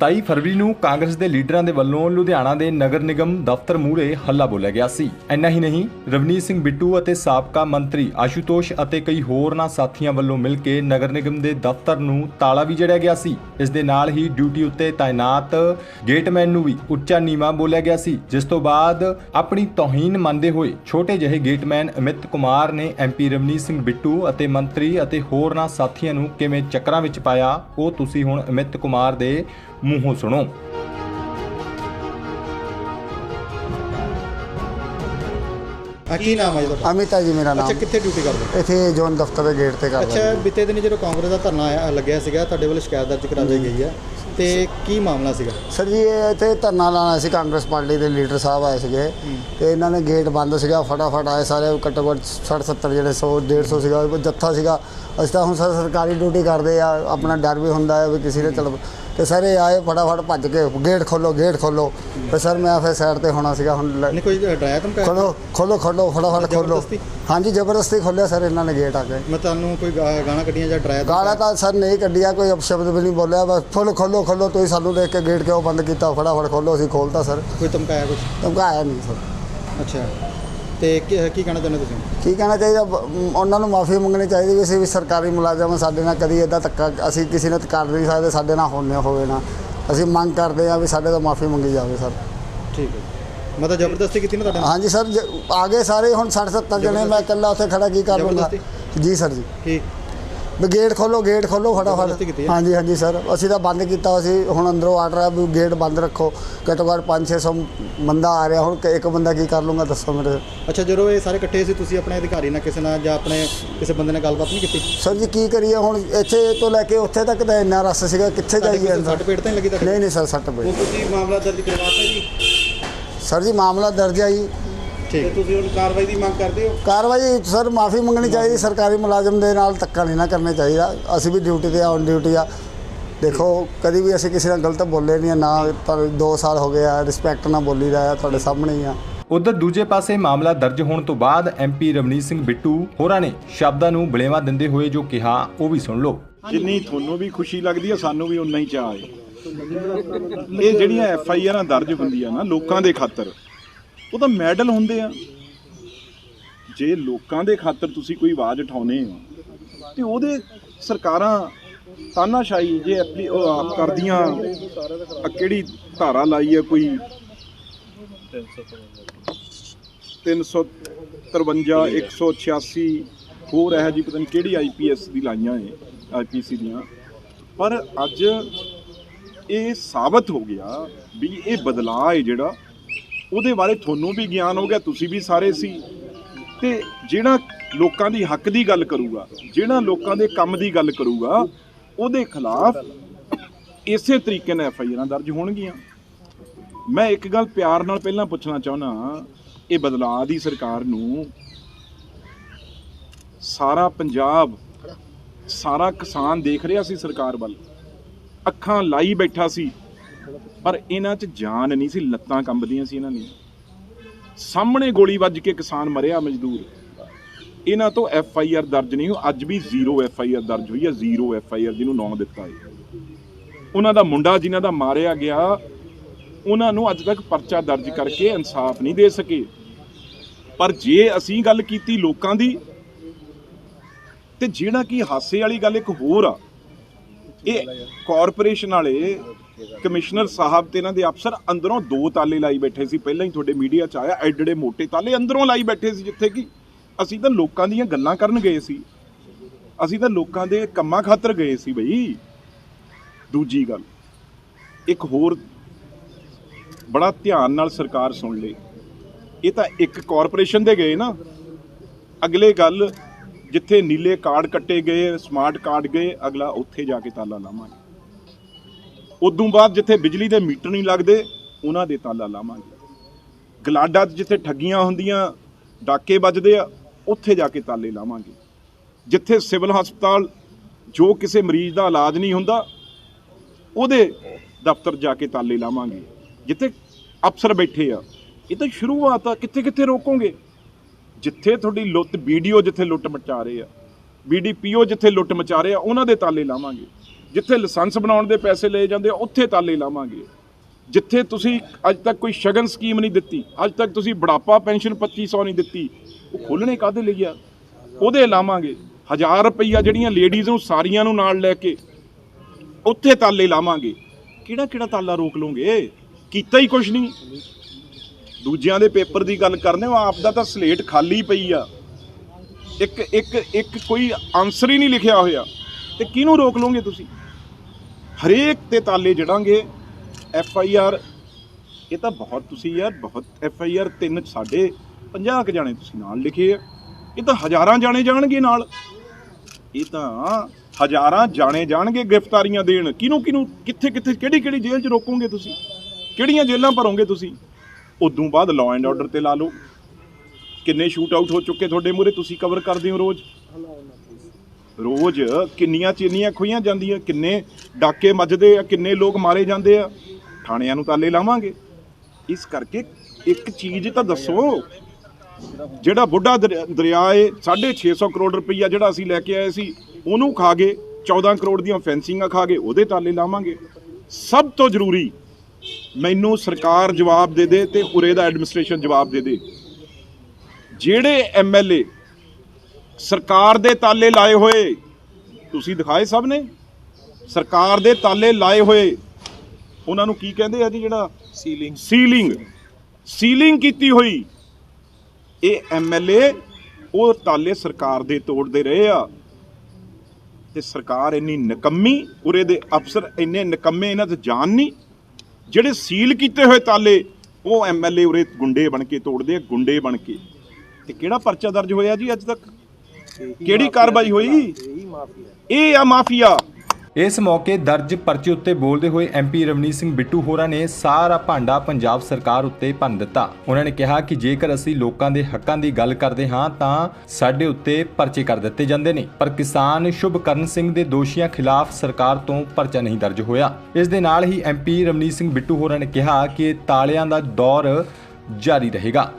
27 ਫਰਵਰੀ ਨੂੰ ਕਾਂਗਰਸ ਦੇ ਲੀਡਰਾਂ ਦੇ ਵੱਲੋਂ ਲੁਧਿਆਣਾ ਦੇ ਨਗਰ ਨਿਗਮ ਦਫ਼ਤਰ ਮੂਹਰੇ ਹੱਲਾ ਬੋਲਿਆ ਗਿਆ ਸੀ। ਇੰਨਾ ਹੀ ਨਹੀਂ, ਰਵਨੀਤ ਸਿੰਘ ਬਿੱਟੂ ਅਤੇ ਸਾਬਕਾ ਮੰਤਰੀ ਆਸ਼ੂਤੋਸ਼ ਅਤੇ ਕਈ ਹੋਰਨਾਂ ਸਾਥੀਆਂ ਵੱਲੋਂ ਮਿਲ ਕੇ ਨਗਰ ਨਿਗਮ ਦੇ ਦਫ਼ਤਰ ਨੂੰ ਤਾਲਾ ਵੀ ਜੜਿਆ ਗਿਆ ਸੀ। ਇਸ ਦੇ ਨਾਲ ਹੀ ਡਿਊਟੀ ਉੱਤੇ ਤਾਇਨਾਤ ਗੇਟਮੈਨ ਨੂੰ ਵੀ ਉੱਚਾ ਨੀਵਾ ਬੋਲਿਆ ਗਿਆ ਸੀ, ਜਿਸ ਤੋਂ ਬਾਅਦ ਆਪਣੀ ਤੋਹੀਨ ਮੰਨਦੇ ਹੋਏ ਛੋਟੇ ਜਿਹੇ ਗੇਟਮੈਨ ਅਮਿਤ ਕੁਮਾਰ ਨੇ ਐਮਪੀ ਰਵਨੀਤ ਸਿੰਘ ਬਿੱਟੂ ਅਤੇ ਮੰਤਰੀ ਅਤੇ ਹੋਰਨਾਂ ਸਾਥੀਆਂ ਨੂੰ ਕਿਵੇਂ ਚੱਕਰਾਂ ਵਿੱਚ ਪਾਇਆ, ਉਹ ਤੁਸੀਂ ਹੁਣ ਅਮਿਤ ਕੁਮਾਰ ਦੇ ਮੂੰਹੋਂ ਸੁਣੋ। ਆ ਕੀ ਨਾਮ ਹੈ ਜੀ ਤੁਹਾਡਾ? ਅਮਿਤਾ ਜੀ ਮੇਰਾ ਅੱਛਾ ਨਾਮ। ਕਿੱਥੇ ਡਿਊਟੀ ਕਰਦੇ? ਹੋ? ਇੱਥੇ ਜੋਨ ਦਫ਼ਤਰ ਦੇ ਗੇਟ ਤੇ ਕਰਦਾ ਅੱਛਾ ਬੀਤੇ ਦਿਨ ਜਦੋਂ ਕਾਂਗਰਸ ਦਾ ਧਰਨਾ ਆਇਆ ਲੱਗਿਆ ਸੀਗਾ ਤੁਹਾਡੇ ਵੱਲ ਸ਼ਿਕਾਇਤ ਦਰਜ ਕਰਾ ਗਈ ਹੈ ਤੇ ਕੀ ਮਾਮਲਾ ਸੀਗਾ? ਸਰ ਜੀ ਇਹ ਇੱਥੇ ਧਰਨਾ ਲਾਣਾ ਸੀ ਕਾਂਗਰਸ ਪਾਰਟੀ ਦੇ ਲੀਡਰ ਸਾਹਿਬ ਆਏ ਸੀਗੇ। ਤੇ ਇਹਨਾਂ ਨੇ ਗੇਟ ਬੰਦ ਸੀਗਾ ਫਟਾਫਟ ਆਏ ਸਾਰੇ ਘੱਟੋ ਘੱਟ 60 70 ਜਿਹੜੇ 100 150 ਸੀਗਾ ਉਹ ਜੱਥਾ ਸੀਗਾ। ਅਸੀਂ ਤਾਂ ਹੁਣ ਸਰ ਸਰਕਾਰੀ ਡਿਊਟੀ ਕਰਦੇ ਆ ਆਪਣਾ ਡਰ ਵੀ ਹੁੰਦਾ ਹੈ ਵੀ ਕਿਸੇ ਨੇ ਚਲ ਤੇ ਸਰ ਇਹ ਆਏ ਫਟਾਫਟ ਭੱਜ ਕੇ ਗੇਟ ਖੋਲੋ ਗੇਟ ਖੋਲੋ। ਤੇ ਸਰ ਮੈਂ ਫਿਰ ਸਾਈਡ ਤੇ ਹੋਣਾ ਸੀਗਾ ਹੁਣ ਲ- ਨਹੀਂ ਕੋਈ ਡਰਾਇਆ ਧਮਕਾਇਆ ਖੋਲੋ ਖੋਲੋ ਖੋਲੋ ਫਟਾਫਟ ਖੋਲੋ। ਜ਼ਬਰਦਸਤੀ? ਹਾਂਜੀ ਜ਼ਬਰਦਸਤੀ ਖੋਲਿਆ ਸਰ ਇਹਨਾਂ ਨੇ ਗੇਟ ਆ ਕੇ। ਮੈਂ ਤੁਹਾਨੂੰ ਕੋਈ ਗਾ- ਗਾਣਾ ਕੱਢੀਆਂ ਜਾਂ ਡਰਾਇਆ ਗਾਲਾਂ ਤਾਂ ਸਰ ਨਹੀਂ ਕੱਢਿਆ ਕੋਈ ਅਪਸ਼ਬਦ ਵੀ ਨਹੀਂ ਬੋਲਿਆ ਬਸ ਫੁੱਲ ਖੋਲੋ ਖੋਲੋ ਤੁਸੀਂ ਸਾਨੂੰ ਦੇਖ ਕੇ ਗੇਟ ਕਿਉਂ ਬੰਦ ਕੀਤਾ ਫਟਾਫਟ ਖੋਲੋ ਅਸੀਂ ਖੋਲਤਾ ਸਰ। ਕੋਈ ਧਮਕਾਇਆ ਕੁਝ ਧਮਕਾਇਆ ਨਹੀਂ ਸਰ। ਅੱਛਾ। ਤੇ ਕੀ ਕੀ ਕਹਿਣਾ ਚਾਹੁੰਦੇ ਤੁਸੀਂ? ਕੀ ਕਹਿਣਾ ਚਾਹੀਦਾ? ਬ- ਮ, ਉਹਨਾਂ ਨੂੰ ਮਾਫੀ ਮੰਗਣੀ ਚਾਹੀਦੀ ਵੀ ਅਸੀਂ ਵੀ ਸਰਕਾਰੀ ਮੁਲਾਜ਼ਮ ਹਾਂ, ਸਾਡੇ ਨਾਲ ਕਦੀ ਇਦਾਂ ਧੱਕਾ ਅਸੀਂ ਕਿਸੇ ਨਾਲ ਕਰ ਨਹੀਂ ਸਕਦੇ ਸਾਡੇ ਨਾਲ ਹੋਣੇ ਹੋਵੇ ਨਾ। ਅਸੀਂ ਮੰਗ ਕਰਦੇ ਹਾਂ ਵੀ ਸਾਡੇ ਤੋਂ ਮਾਫੀ ਮੰਗੀ ਜਾਵੇ ਸਰ। ਠੀਕ ਹੈ ਮੈਂ ਤਾਂ ਜ਼ਬਰਦਸਤੀ ਕੀਤੀ ਨਾ ਤੁਹਾਡੇ ਨਾਲ? ਹਾਂਜੀ ਸਰ ਜ- ਆ ਗਏ ਸਾਰੇ ਹੁਣ 60 70 ਜਣੇ ਮੈਂ ਇਕੱਲਾ ਉੱਥੇ ਖੜਾ ਕੀ ਕਰ ਲੂੰਗਾ ਜੀ ਸਰ ਜੀ। ਕੀ ਵੀ ਗੇਟ ਖੋਲੋ ਗੇਟ ਖੋਲੋ ਜ਼ਬਰਦਸਤੀ ਕੀਤੀ ਫਟਾਫਟ ਹੈ? ਹਾਂਜੀ ਹਾਂਜੀ ਸਰ ਅਸੀਂ ਤਾਂ ਬੰਦ ਕੀਤਾ ਅਸੀਂ ਹੁਣ ਅੰਦਰੋਂ ਆਰਡਰ ਆ ਵੀ ਗੇਟ ਬੰਦ ਰੱਖੋ। ਘੱਟੋ ਘੱਟ 5-600 ਬੰਦਾ ਆ ਰਿਹਾ। ਹੁਣ ਕਿ ਇੱਕ ਬੰਦਾ ਕੀ ਕਰ ਲੂੰਗਾ ਦੱਸੋ ਮੇਰੇ। ਅੱਛਾ ਜਦੋਂ ਇਹ ਸਾਰੇ ਇਕੱਠੇ ਸੀ ਤੁਸੀਂ ਆਪਣੇ ਅਧਿਕਾਰੀ ਨਾਲ ਕਿਸੇ ਨਾਲ ਜਾਂ ਆਪਣੇ ਕਿਸੇ ਬੰਦੇ ਨਾਲ ਗੱਲਬਾਤ ਨਹੀਂ ਕੀਤੀ? ਸਰ ਜੀ ਕੀ ਕਰੀਏ? ਹੁਣ ਇੱਥੇ ਤੋਂ ਲੈ ਕੇ ਉੱਥੇ ਤੱਕ ਤਾਂ ਇੰਨਾ ਰਸ ਸੀਗਾ। ਕਿੱਥੇ ਜਾਈਏ ਅੰਦਰ? ਪੇਟ ਤਾਂ ਨਹੀਂ ਲੱਗੀ ਤੁਹਾਡੇ ਨਹੀਂ ਨਹੀਂ ਸਰ ਸੱਟ ਪਈ ਤੁਸੀਂ ਮਾਮਲਾ ਦਰਜ ਕਰਵਾਤਾ ਜੀ। ਸਰ ਜੀ ਮਾਮਲਾ ਦਰਜ ਜੀ। ਠੀਕ ਤੇ। ਤੁਸੀਂ ਹੁਣ ਕਾਰਵਾਈ ਦੀ ਮੰਗ ਕਰਦੇ ਹੋ? ਕਾਰਵਾਈ ਸਰ ਮਾਫੀ ਮੰਗਣੀ ਚਾਹੀਦੀ ਸਰਕਾਰੀ ਮੁਲਾਜ਼ਮ ਦੇ ਨਾਲ ਧੱਕਾ ਨਹੀਂ ਨਾ ਕਰਨਾ ਚਾਹੀਦਾ। ਅਸੀਂ ਵੀ ਡਿਊਟੀ ਤੇ ਔਨ ਡਿਊਟੀ ਆ। ਦੇਖੋ ਕਦੀ ਵੀ ਅਸੀਂ ਕਿਸੇ ਨਾਲ ਗਲਤ ਬੋਲੇ ਨਹੀਂ ਆ, ਨਾ ਪਰ 2 ਸਾਲ ਹੋ ਗਏ ਆ ਰਿਸਪੈਕਟ ਨਾਲ ਬੋਲੀ ਦਾ ਆ ਤੁਹਾਡੇ ਸਾਹਮਣੇ ਹੀ ਆ। ਉਧਰ ਦੂਜੇ ਪਾਸੇ ਮਾਮਲਾ ਦਰਜ ਹੋਣ ਤੋਂ ਬਾਅਦ ਐਮਪੀ ਰਵਨੀਤ ਸਿੰਘ ਬਿੱਟੂ ਹੋਰਾਂ ਨੇ ਸ਼ਬਦਾਂ ਨੂੰ ਬਲੇਵਾ ਦਿੰਦੇ ਹੋਏ ਜੋ ਕਿਹਾ ਉਹ ਵੀ ਸੁਣ ਲਓ। ਜਿੰਨੀ ਤੁਹਾਨੂੰ ਵੀ ਖੁਸ਼ੀ ਲੱਗਦੀ ਹੈ ਸਾਨੂੰ ਵੀ ਉਨਾ ਹੀ ਚਾਅ ਹੈ ਇਹ ਜਿਹੜੀਆਂ ਐਫ ਆਈ ਆਰਾਂ ਦਰਜ ਹੁੰਦੀਆਂ ਨਾ ਲੋਕਾਂ ਦੇ ਖਾਤਰ ਉਹ ਤਾਂ ਮੈਡਲ ਹੁੰਦੇ ਆ। ਜੇ ਲੋਕਾਂ ਦੇ ਖਾਤਰ ਤੁਸੀਂ ਕੋਈ ਆਵਾਜ਼ ਉਠਾਉਨੇ ਹੋ, ਤੇ ਉਹਦੇ ਸਰਕਾਰਾਂ ਤਾਨਾਸ਼ਾਹੀ ਜੇ ਐਪਲੀ ਆਪ ਕਰਦੀਆਂ ਆਹ ਕਿਹੜੀ ਧਾਰਾ ਲਾਈ ਹੈ ਕੋਈ? 353 186 ਹੋਰ ਇਹ ਜੀ ਪਤਾ ਨਹੀਂ ਕਿਹੜੀ ਆਈਪੀਐਸ ਦੀ ਲਾਈਆਂ ਏ ਆਈਪੀਸੀ ਦੀਆਂ। ਪਰ ਅੱਜ ਇਹ ਸਾਬਤ ਹੋ ਗਿਆ ਵੀ ਇਹ ਬਦਲਾਅ ਹੈ ਜਿਹੜਾ ਉਹਦੇ ਬਾਰੇ ਤੁਹਾਨੂੰ ਵੀ ਗਿਆਨ ਹੋ ਗਿਆ, ਤੁਸੀਂ ਵੀ ਸਾਰੇ ਸੀ। ਤੇ ਜਿਹੜਾ ਲੋਕਾਂ ਦੀ ਹੱਕ ਦੀ ਗੱਲ ਕਰੂਗਾ, ਜਿਹੜਾ ਲੋਕਾਂ ਦੇ ਕੰਮ ਦੀ ਗੱਲ ਕਰੂਗਾ, ਉਹਦੇ ਖਿਲਾਫ ਇਸੇ ਤਰੀਕੇ ਨਾਲ ਐਫ ਆਈ ਆਰਾਂ ਦਰਜ ਹੋਣਗੀਆਂ। ਮੈਂ ਇੱਕ ਗੱਲ ਪਿਆਰ ਨਾਲ ਪਹਿਲਾਂ ਪੁੱਛਣਾ ਚਾਹੁੰਦਾ ਇਹ ਬਦਲਾਅ ਦੀ ਸਰਕਾਰ ਨੂੰ ਸਾਰਾ ਪੰਜਾਬ, ਸਾਰਾ ਕਿਸਾਨ ਦੇਖ ਰਿਹਾ ਸੀ ਸਰਕਾਰ ਵੱਲ। ਅੱਖਾਂ ਲਾਈ ਬੈਠਾ ਸੀ। ਪਰ ਇਹਨਾਂ 'ਚ ਜਾਨ ਨਹੀਂ ਸੀ, ਲੱਤਾਂ ਕੰਬਦੀਆਂ ਸੀ ਇਹਨਾਂ ਦੀਆਂ। ਸਾਹਮਣੇ ਗੋਲੀ ਵੱਜ ਕੇ ਕਿਸਾਨ ਮਰਿਆ, ਮਜ਼ਦੂਰ। ਇਹਨਾਂ ਤੋਂ ਐਫ ਆਈ ਆਰ ਦਰਜ ਨਹੀਂ ਹੋਈ, ਅੱਜ ਵੀ ਜ਼ੀਰੋ ਐਫ ਆਈ ਆਰ ਦਰਜ ਹੋਈ ਹੈ, ਜ਼ੀਰੋ ਐਫ ਆਈ ਆਰ ਜਿਹਨੂੰ ਨਾਂ ਦਿੱਤਾ ਹੈ। ਉਹਨਾਂ ਦਾ ਮੁੰਡਾ ਜਿਨ੍ਹਾਂ ਦਾ ਮਾਰਿਆ ਗਿਆ, ਉਹਨਾਂ ਨੂੰ ਅੱਜ ਤੱਕ ਪਰਚਾ ਦਰਜ ਕਰਕੇ ਇਨਸਾਫ ਨਹੀਂ ਦੇ ਸਕੇ। ਪਰ ਜੇ ਅਸੀਂ ਗੱਲ ਕੀਤੀ ਲੋਕਾਂ ਦੀ, ਤੇ ਜਿਹੜਾ ਕਿ ਹਾਸੇ ਵਾਲੀ ਗੱਲ ਇੱਕ ਹੋਰ ਆ ਇਹ ਕਾਰਪੋਰੇਸ਼ਨ ਵਾਲੇ ਕਮਿਸ਼ਨਰ ਸਾਹਿਬ ਤੇ ਇਹਨਾਂ ਦੇ ਅਫਸਰ ਅੰਦਰੋਂ ਦੋ ਤਾਲੇ ਲਾਈ ਬੈਠੇ ਸੀ। ਪਹਿਲਾਂ ਹੀ ਤੁਹਾਡੇ ਮੀਡੀਆ 'ਚ ਆਇਆ ਐਡੇ ਮੋਟੇ ਤਾਲੇ ਅੰਦਰੋਂ ਲਾਈ ਬੈਠੇ ਸੀ ਜਿੱਥੇ ਕਿ ਅਸੀਂ ਤਾਂ ਲੋਕਾਂ ਦੀਆਂ ਗੱਲਾਂ ਕਰਨ ਗਏ ਸੀ। ਅਸੀਂ ਤਾਂ ਲੋਕਾਂ ਦੇ ਕੰਮਾਂ ਖਾਤਰ ਗਏ ਸੀ ਬਈ। ਦੂਜੀ ਗੱਲ, ਇੱਕ ਹੋਰ ਬੜਾ ਧਿਆਨ ਨਾਲ ਸਰਕਾਰ ਸੁਣ ਲੇ। ਇਹ ਤਾਂ ਇੱਕ ਕਾਰਪੋਰੇਸ਼ਨ ਦੇ ਗਏ ਨਾ। ਅਗਲੇ ਗੱਲ ਜਿੱਥੇ ਨੀਲੇ ਕਾਰਡ ਕੱਟੇ ਗਏ, ਸਮਾਰਟ ਕਾਰਡ ਗਏ, ਅਗਲਾ ਉੱਥੇ ਜਾ ਕੇ ਤਾਲਾ ਲਾਵਾਂਗੇ। ਉਦੋਂ ਬਾਅਦ ਜਿੱਥੇ ਬਿਜਲੀ ਦੇ ਮੀਟਰ ਨਹੀਂ ਲੱਗਦੇ, ਉਹਨਾਂ ਦੇ ਤਾਲਾ ਲਾਵਾਂਗੇ। ਗਲਾਡਾ 'ਚ ਜਿੱਥੇ ਠੱਗੀਆਂ ਹੁੰਦੀਆਂ, ਡਾਕੇ ਵੱਜਦੇ ਆ, ਉੱਥੇ ਜਾ ਕੇ ਤਾਲੇ ਲਾਵਾਂਗੇ। ਜਿੱਥੇ ਸਿਵਲ ਹਸਪਤਾਲ ਜੋ ਕਿਸੇ ਮਰੀਜ਼ ਦਾ ਇਲਾਜ ਨਹੀਂ ਹੁੰਦਾ, ਉਹਦੇ ਦਫ਼ਤਰ ਜਾ ਕੇ ਤਾਲੇ ਲਾਵਾਂਗੇ। ਜਿੱਥੇ ਅਫਸਰ ਬੈਠੇ ਆ, ਇਹ ਤਾਂ ਸ਼ੁਰੂਆਤ ਆ ਕਿੱਥੇ ਕਿੱਥੇ ਰੋਕੋਗੇ? ਜਿੱਥੇ ਤੁਹਾਡੀ ਲੁੱਟ ਵੀਡੀਓ ਜਿੱਥੇ ਲੁੱਟ ਮਚਾ ਰਹੇ ਆ ਬੀਡੀਪੀਓ ਜਿੱਥੇ ਲੁੱਟ ਮਚਾ ਰਹੇ ਆ ਉਹਨਾਂ ਦੇ ਤਾਲੇ ਲਾਵਾਂਗੇ। ਜਿੱਥੇ ਲਾਇਸੈਂਸ ਬਣਾਉਣ ਦੇ ਪੈਸੇ ਲਏ ਜਾਂਦੇ ਆ, ਉੱਥੇ ਤਾਲੇ ਲਾਵਾਂਗੇ। ਜਿੱਥੇ ਤੁਸੀਂ ਅੱਜ ਤੱਕ ਕੋਈ ਸ਼ਗਨ ਸਕੀਮ ਨਹੀਂ ਦਿੱਤੀ ਅੱਜ ਤੱਕ ਤੁਸੀਂ ਬੁਢਾਪਾ ਪੈਨਸ਼ਨ 2500 ਨਹੀਂ ਦਿੱਤੀ ਉਹ ਖੋਲਣੇ ਕਾਹਦੇ ਲਈ ਆ? ਉਹਦੇ ਲਾਵਾਂਗੇ। 1000 ਰੁਪਈਆ ਜਿਹੜੀਆਂ ਲੇਡੀਜ਼ ਨੂੰ ਸਾਰੀਆਂ ਨੂੰ ਨਾਲ ਲੈ ਕੇ ਉੱਥੇ ਤਾਲੇ ਲਾਵਾਂਗੇ। ਕਿਹੜਾ ਕਿਹੜਾ ਤਾਲਾ ਰੋਕ ਲਓਗੇ? ਕੀਤਾ ਹੀ ਕੁਛ ਨਹੀਂ। ਦੂਜਿਆਂ ਦੇ ਪੇਪਰ ਦੀ ਗੱਲ ਕਰਨੇ ਹੋ, ਆਪ ਦਾ ਤਾਂ ਸਲੇਟ ਖਾਲੀ ਪਈ ਆ। ਇੱਕ ਇੱਕ ਇੱਕ ਕੋਈ ਆਨਸਰ ਹੀ ਨਹੀਂ ਲਿਖਿਆ ਹੋਇਆ। ਤੇ ਕਿਹਨੂੰ ਰੋਕ ਲਓਗੇ ਤੁਸੀਂ? ਹਰੇਕ ਤੇ ਤਾਲੇ ਜੜਾਂਗੇ। ਐਫ ਆਈ ਆਰ ਇਹ ਤਾਂ ਬਹੁਤ ਤੁਸੀਂ ਯਾਰ, ਬਹੁਤ ਐਫ ਆਈ ਆਰ ਤਿੰਨ ਸਾਡੇ 50 ਕ ਜਾਣੇ ਤੁਸੀਂ ਨਾਲ ਲਿਖੇ ਆ। ਇਹ ਤਾਂ ਹਜ਼ਾਰਾਂ ਜਾਣੇ ਜਾਣਗੇ ਨਾਲ। ਇਹ ਤਾਂ ਹਜ਼ਾਰਾਂ ਜਾਣੇ ਜਾਣਗੇ ਗ੍ਰਿਫਤਾਰੀਆਂ ਦੇਣ। ਕਿਹਨੂੰ ਕਿਹਨੂੰ, ਕਿੱਥੇ ਕਿੱਥੇ, ਕਿਹੜੀ ਕਿਹੜੀ ਜੇਲ੍ਹ 'ਚ ਰੋਕੋਗੇ ਤੁਸੀਂ? ਕਿਹੜੀਆਂ ਜੇਲ੍ਹਾਂ ਭਰੋਗੇ ਤੁਸੀਂ? ਉਦੋਂ ਬਾਅਦ ਲਾਅ ਐਂਡ ਆਰਡਰ ਤੇ ਲਾ ਲਓ। ਕਿੰਨੇ ਸ਼ੂਟ ਆਊਟ ਹੋ ਚੁੱਕੇ ਤੁਹਾਡੇ ਮੂਹਰੇ? ਤੁਸੀਂ ਕਵਰ ਕਰਦੇ ਹੋ ਰੋਜ਼? ਰੋਜ਼ ਕਿੰਨੀਆਂ ਚੀਨੀਆਂ ਖੋਈਆਂ ਜਾਂਦੀਆਂ, ਕਿੰਨੇ ਡਾਕੇ ਮੱਜਦੇ ਆ, ਕਿੰਨੇ ਲੋਕ ਮਾਰੇ ਜਾਂਦੇ ਆ। ਥਾਣਿਆਂ ਨੂੰ ਤਾਲੇ ਲਾਵਾਂਗੇ। ਇਸ ਕਰਕੇ ਇੱਕ ਚੀਜ਼ ਤਾਂ ਦੱਸੋ, ਜਿਹੜਾ ਬੁੱਢਾ ਦਰਿਆ ਦਰਿਆ ਏ 650 ਕਰੋੜ ਰੁਪਈਆ ਜਿਹੜਾ ਅਸੀਂ ਲੈ ਕੇ ਆਏ ਸੀ, ਉਹਨੂੰ ਖਾ ਗਏ 14 ਕਰੋੜ ਦੀਆਂ ਫੈਂਸਿੰਗਾਂ ਖਾ ਗਏ, ਉਹਦੇ ਤਾਲੇ ਲਾਵਾਂਗੇ। ਸਭ ਤੋਂ ਜ਼ਰੂਰੀ ਮੈਨੂੰ ਸਰਕਾਰ ਜਵਾਬ ਦੇ ਦੇ ਤੇ ਉਰੇ ਦਾ ਐਡਮਿਨਿਸਟ੍ਰੇਸ਼ਨ ਜਵਾਬ ਦੇ ਦੇ। ਜਿਹੜੇ ਐਮਐਲਏ ਸਰਕਾਰ ਦੇ ਤਾਲੇ ਲਾਏ ਹੋਏ ਤੁਸੀਂ ਦਿਖਾਏ ਸਭ ਨੇ? ਸਰਕਾਰ ਦੇ ਤਾਲੇ ਲਾਏ ਹੋਏ ਉਹਨਾਂ ਨੂੰ ਕੀ ਕਹਿੰਦੇ ਆ ਜੀ ਜਿਹੜਾ? ਸੀਲਿੰਗ ਸੀਲਿੰਗ ਸੀਲਿੰਗ ਕੀਤੀ ਹੋਈ। ਇਹ ਐਮਐਲਏ ਉਹ ਤਾਲੇ ਸਰਕਾਰ ਦੇ ਤੋੜਦੇ ਰਹੇ ਆ। ਤੇ ਸਰਕਾਰ ਇੰਨੀ ਨਕੰਮੀ ਉਰੇ ਦੇ ਅਫਸਰ ਇੰਨੇ ਨਕੰਮੇ ਇਹਨਾਂ ਤੇ ਜਾਣ ਨਹੀਂ। ਜਿਹੜੇ ਸੀਲ ਕੀਤੇ ਹੋਏ ਤਾਲੇ ਉਹ ਐਮਐਲਏ ਉਰੇ ਗੁੰਡੇ ਬਣ ਕੇ ਤੋੜਦੇ ਆ ਗੁੰਡੇ ਬਣ ਕੇ। ਤੇ ਕਿਹੜਾ ਪਰਚਾ ਦਰਜ ਹੋਇਆ ਜੀ ਅੱਜ ਤੱਕ? ਕਿਹੜੀ ਕਾਰਵਾਈ ਹੋਈ? ਇਹ ਆ ਮਾਫੀਆ। ਇਸ ਮੌਕੇ ਦਰਜ ਪਰਚੇ ਉੱਤੇ ਬੋਲਦੇ ਹੋਏ ਐਮਪੀ ਰਵਨੀਤ ਸਿੰਘ ਬਿੱਟੂ ਹੋਰਾਂ ਨੇ ਸਾਰਾ ਭਾਂਡਾ ਪੰਜਾਬ ਸਰਕਾਰ ਉੱਤੇ ਭੰਨ ਦਿੱਤਾ। ਉਹਨਾਂ ਨੇ ਕਿਹਾ ਕਿ ਜੇਕਰ ਅਸੀਂ ਲੋਕਾਂ ਦੇ ਹੱਕਾਂ ਦੀ ਗੱਲ ਕਰਦੇ ਹਾਂ, ਤਾਂ ਸਾਡੇ ਉੱਤੇ ਪਰਚੇ ਕਰ ਦਿੱਤੇ ਜਾਂਦੇ ਨੇ। ਪਰ ਕਿਸਾਨ ਸ਼ੁਭਕਰਨ ਸਿੰਘ ਦੇ ਦੋਸ਼ੀਆਂ ਖਿਲਾਫ ਸਰਕਾਰ ਤੋਂ ਪਰਚਾ ਨਹੀਂ ਦਰਜ ਹੋਇਆ। ਇਸ ਦੇ ਨਾਲ ਹੀ ਐਮਪੀ ਰਵਨੀਤ ਸਿੰਘ ਬਿੱਟੂ ਹੋਰਾਂ ਨੇ ਕਿਹਾ ਕਿ ਤਾਲਿਆਂ ਦਾ ਦੌਰ ਜਾਰੀ ਰਹੇਗਾ।